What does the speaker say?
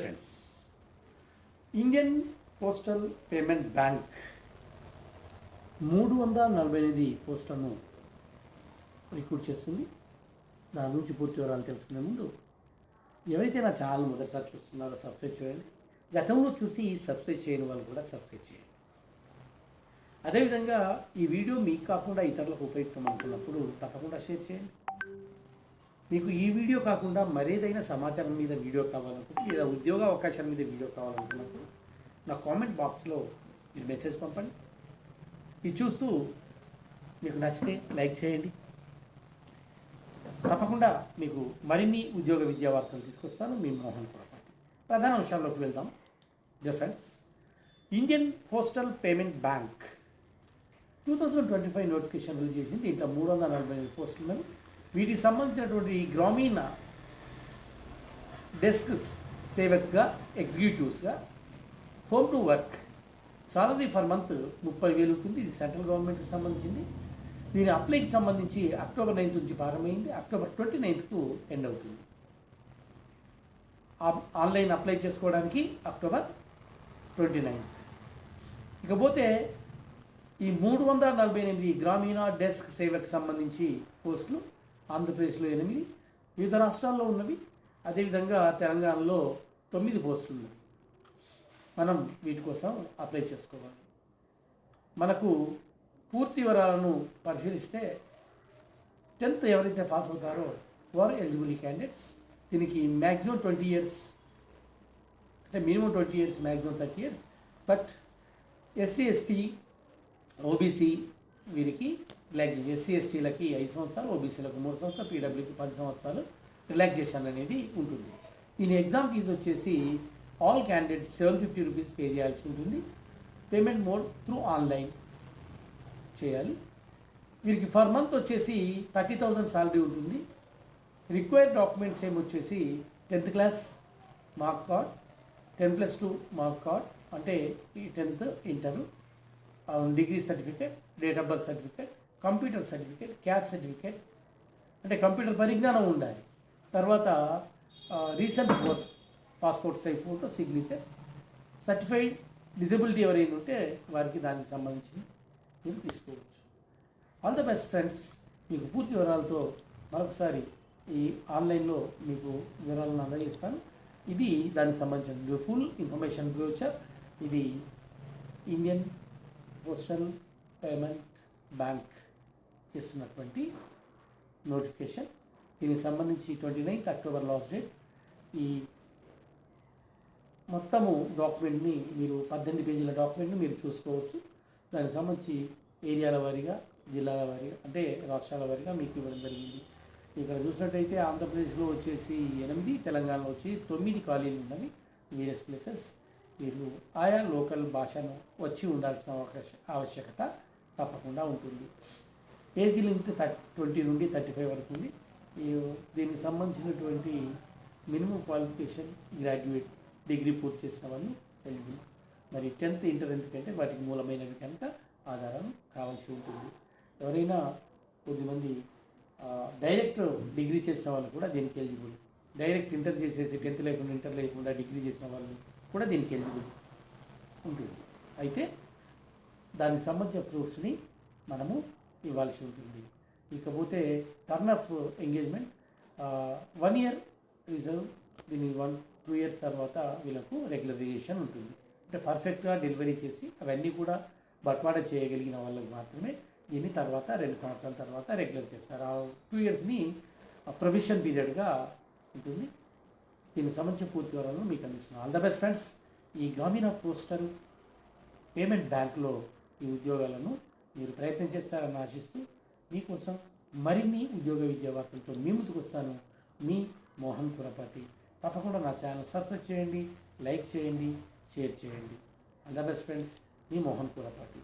Friends Indian postal payment bank మూడు వందల నలభై ఎనిమిది పోస్టులను రిక్రూట్ చేస్తుంది. దాని గురించి పూర్తి వివరాలు తెలుసుకునే ముందు ఎవరైతే నా ఛానల్ మొదటిసారి చూస్తున్నారో సబ్స్క్రైబ్ చేయండి. గతంలో చూసి సబ్స్క్రైబ్ చేయని వాళ్ళు కూడా సబ్స్క్రైబ్ చేయండి. అదేవిధంగా ఈ వీడియో మీకు కాకుండా ఇతరులకు ఉపయుక్తం అనుకున్నప్పుడు తప్పకుండా షేర్ చేయండి. మీకు ఈ వీడియో కాకుండా మరేదైనా సమాచారం మీద వీడియో కావాలనుకుంటే లేదా ఉద్యోగ అవకాశాల మీద వీడియో కావాలనుకున్నప్పుడు నా కామెంట్ బాక్స్లో మీరు మెసేజ్ పంపండి. ఇది చూస్తూ మీకు నచ్చితే లైక్ చేయండి. తప్పకుండా మీకు మరిన్ని ఉద్యోగ విద్యా వార్తలు తీసుకొస్తాను. మీ మోహన్ పొరపాటి ప్రధాన అంశాల్లోకి వెళ్దాం. Dear friends Indian postal payment bank two thousand twenty five notification release చేసింది. దీంట్లో మూడు వందల నలభై ఐదు పోస్టులు ఉన్నాయి. వీటికి సంబంధించినటువంటి గ్రామీణ డెస్క్ సేవక్గా ఎగ్జిక్యూటివ్స్గా home to work salary for month ముప్పై వేలు ఉంటుంది. ఇది సెంట్రల్ గవర్నమెంట్కి సంబంధించింది. దీని అప్లైకి సంబంధించి అక్టోబర్ నైన్త్ నుంచి ప్రారంభమైంది. అక్టోబర్ ట్వంటీ నైన్త్కు ఎండ్ అవుతుంది. ఆన్లైన్ అప్లై చేసుకోవడానికి అక్టోబర్ ట్వంటీ నైన్త్. ఇకపోతే ఈ మూడు వందల నలభై ఎనిమిది గ్రామీణ డెస్క్ సేవకు సంబంధించి పోస్టులు ఆంధ్రప్రదేశ్లో ఎనిమిది వివిధ రాష్ట్రాల్లో ఉన్నవి. అదేవిధంగా తెలంగాణలో తొమ్మిది పోస్టులు ఉన్నవి మనం వీటి కోసం అప్లై చేసుకోవాలి. మనకు పూర్తి వివరాలను పరిశీలిస్తే టెన్త్ ఎవరైతే పాస్ అవుతారో వారు ఎలిజిబుల్ క్యాండిడేట్స్. దీనికి మ్యాక్సిమం ట్వంటీ ఇయర్స్ అంటే minimum twenty years maximum thirty years. But SC ST OBC వీరికి రిలాక్స్ ఎస్సీ ఎస్టీలకి ఐదు సంవత్సరాలు ఓబీసీలకు మూడు సంవత్సరాలు పీడబ్ల్యూకి పది సంవత్సరాలు రిలాక్సేషన్ అనేది ఉంటుంది. దీని ఎగ్జామ్ ఫీజు వచ్చేసి all candidates seven fifty rupees pay చేయాల్సి ఉంటుంది. పేమెంట్ మోడ్ త్రూ ఆన్లైన్ చేయాలి. వీరికి ఫర్ మంత్ వచ్చేసి థర్టీ థౌజండ్ సాలరీ ఉంటుంది. Required documents ఏమొచ్చేసి tenth class mark card ten plus two mark card అంటే ఈ tenth inter degree certificate date of birth certificate computer certificate caste certificate అంటే computer పరిజ్ఞానం ఉండాలి. తర్వాత recent force passport size photo signature certified disability ఎవరైనా ఉంటే వారికి దానికి సంబంధించి మీరు తీసుకోవచ్చు. ఆల్ ద బెస్ట్ ఫ్రెండ్స్ మీకు పూర్తి వివరాలతో మరొకసారి ఈ ఆన్లైన్లో మీకు వివరాలను అందజేస్తాను. ఇది దానికి సంబంధించిన ఫుల్ ఇన్ఫర్మేషన్ బ్రోచర్. ఇది ఇండియన్ పోస్టల్ పేమెంట్ బ్యాంక్. చేస్తున్నటువంటి నోటిఫికేషన్ దీనికి సంబంధించి twenty ninth October last date ఈ మొత్తము డాక్యుమెంట్ని మీరు పద్దెనిమిది పేజీల డాక్యుమెంట్ని మీరు చూసుకోవచ్చు. దానికి సంబంధించి ఏరియాల వారీగా జిల్లాల వారీగా అంటే రాష్ట్రాల వారీగా మీకు ఇవ్వడం జరిగింది. ఇక్కడ చూసినట్టయితే ఆంధ్రప్రదేశ్లో వచ్చేసి ఎనిమిది తెలంగాణలో వచ్చి తొమ్మిది ఖాళీలు ఉన్నవి. వేరియస్ ప్లేసెస్ మీరు ఆయా లోకల్ భాషను వచ్చి ఉండాల్సిన అవకాశ ఆవశ్యకత తప్పకుండా ఉంటుంది. ఏజ్ లిమిట్ ట్వంటీ నుండి థర్టీ ఫైవ్ వరకు ఉంది. దీనికి సంబంధించినటువంటి మినిమం క్వాలిఫికేషన్ గ్రాడ్యుయేట్ డిగ్రీ పూర్తి చేసిన వాళ్ళు ఎలిజిబుల్. మరి టెన్త్ ఇంటర్ ఎందుకంటే వాటికి మూలమైనవి కనుక ఆధారం కావాల్సి ఉంటుంది. ఎవరైనా కొద్దిమంది డైరెక్ట్ డిగ్రీ చేసిన వాళ్ళు కూడా దీనికి ఎలిజిబుల్. డైరెక్ట్ ఇంటర్ చేసేసి టెన్త్ లేకుండా ఇంటర్ లేకుండా డిగ్రీ చేసిన వాళ్ళు కూడా దీనికి ఎలిజిబుల్ ఉంటుంది. అయితే దానికి సంబంధించిన ప్రూఫ్స్ని మనము ఇవ్వాల్సి ఉంటుంది. ఇకపోతే term of engagement one year reserve దీని వన్ టూ ఇయర్స్ తర్వాత వీళ్ళకు రెగ్యులరైజేషన్ ఉంటుంది. అంటే పర్ఫెక్ట్గా డెలివరీ చేసి అవన్నీ కూడా బట్వాడా చేయగలిగిన వాళ్ళకి మాత్రమే దీన్ని తర్వాత రెండు సంవత్సరాల తర్వాత రెగ్యులర్ చేస్తారు. ఆ టూ ఇయర్స్ని ప్రొవిషన్ పీరియడ్గా ఉంటుంది. దీనికి సంబంధించిన పూర్తి వివరాలను మీకు అందిస్తున్నాను. All the best friends. ఈ గ్రామీణ పోస్టల్ పేమెంట్ బ్యాంకులో ఈ ఉద్యోగాలను మీరు ప్రయత్నం చేస్తారని ఆశిస్తూ మీకోసం మరిన్ని ఉద్యోగ విద్యా వార్తలతో మీ ముందుకు వస్తాను. మీ మోహన్ కురపాటి తప్పకుండా నా ఛానల్ సబ్స్క్రైబ్ చేయండి లైక్ చేయండి షేర్ చేయండి. ఆల్ ద బెస్ట్ ఫ్రెండ్స్ మీ మోహన్ కురపాటి